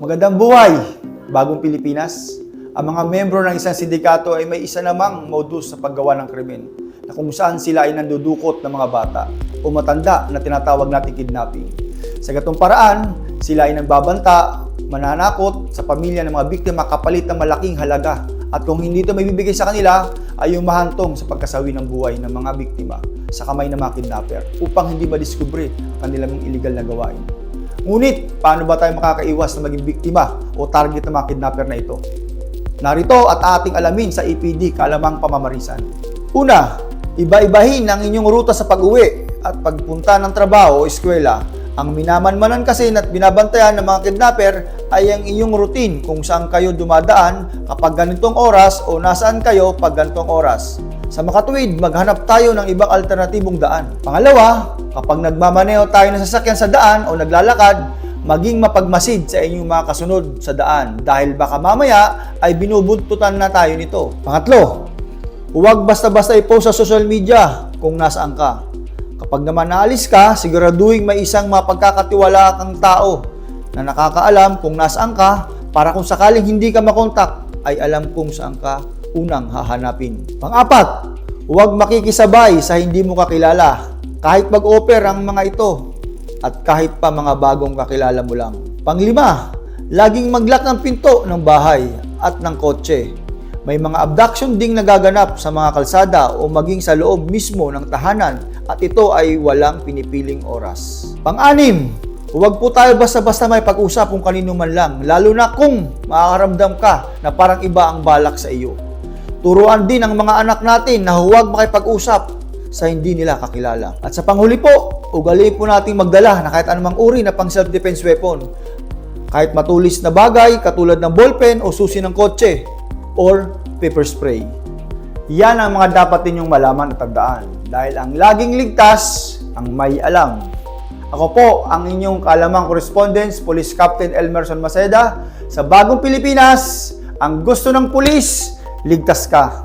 Magandang buhay, bagong Pilipinas. Ang mga membro ng isang sindikato ay may isa namang modus sa paggawa ng krimen na kung saan sila ay nandudukot ng mga bata o matanda na tinatawag natin kidnapping. Sa gatong paraan, sila ay nagbabanta, mananakot sa pamilya ng mga biktima kapalit ng malaking halaga at kung hindi ito may bibigay sa kanila, ay yung mahantong sa pagkasawi ng buhay ng mga biktima sa kamay ng mga kidnapper upang hindi madiskubre ang kanilang illegal na gawain. Ngunit, paano ba tayo makakaiwas na maging biktima o target ng mga kidnapper na ito? Narito at ating alamin sa EPD Kalamang Pamamarisan. Una, iba-ibahin ang inyong ruta sa pag-uwi at pagpunta ng trabaho o eskwela. Ang minamanmanan kasi at binabantayan ng mga kidnapper ay ang inyong routine kung saan kayo dumadaan kapag ganitong oras o nasaan kayo pag ganitong oras. Sa makatuwid, maghanap tayo ng ibang alternatibong daan. Pangalawa, kapag nagmamaneho tayo ng sasakyan sa daan o naglalakad, maging mapagmasid sa inyong mga kasunod sa daan dahil baka mamaya ay binubuntutan na tayo nito. Pangatlo, huwag basta-basta i-post sa social media kung nasaan ka. Kapag naman naalis ka, siguraduhin may isang mapagkakatiwala kang tao na nakakaalam kung nasaan ka para kung sakaling hindi ka makontak ay alam kung saan ka unang hahanapin. Pang-apat, huwag makikisabay sa hindi mo kakilala kahit mag-offer ang mga ito at kahit pa mga bagong kakilala mo lang. Panglima, laging maglock ng pinto ng bahay at ng kotse. May mga abduction ding nagaganap sa mga kalsada o maging sa loob mismo ng tahanan at ito ay walang pinipiling oras. Pang-anim, huwag po tayo basta-basta may pag-usap kung kanino man lang, lalo na kung makakaramdam ka na parang iba ang balak sa iyo. Turuan din ang mga anak natin na huwag makipag-usap sa hindi nila kakilala. At sa panghuli po, ugaliin po nating magdala na kahit anumang uri na pang self-defense weapon. Kahit matulis na bagay katulad ng ballpen o susi ng kotse or pepper spray. Yan ang mga dapat ninyong malaman at tandaan dahil ang laging ligtas ang may alam. Ako po ang inyong kalamang correspondence, Police Captain Elmerson Maceda sa Bagong Pilipinas. Ang gusto ng pulis, ligtas ka.